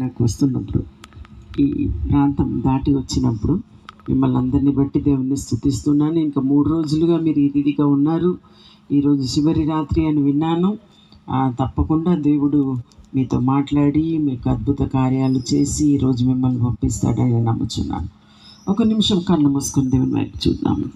నాకు వస్తున్నప్పుడు ఈ ప్రాంతం దాటి వచ్చినప్పుడు మిమ్మల్ని అందరినీ బట్టి దేవుణ్ణి స్థుతిస్తున్నాను. ఇంకా మూడు రోజులుగా మీరు ఇదిగా ఉన్నారు. ఈరోజు చివరి రాత్రి అని విన్నాను. తప్పకుండా దేవుడు మీతో మాట్లాడి మీకు అద్భుత కార్యాలు చేసి ఈరోజు మిమ్మల్ని పంపిస్తాడని నమ్ముచున్నాను. ఒక నిమిషం కన్ను మూసుకొని దేవుని వైపు చూద్దాము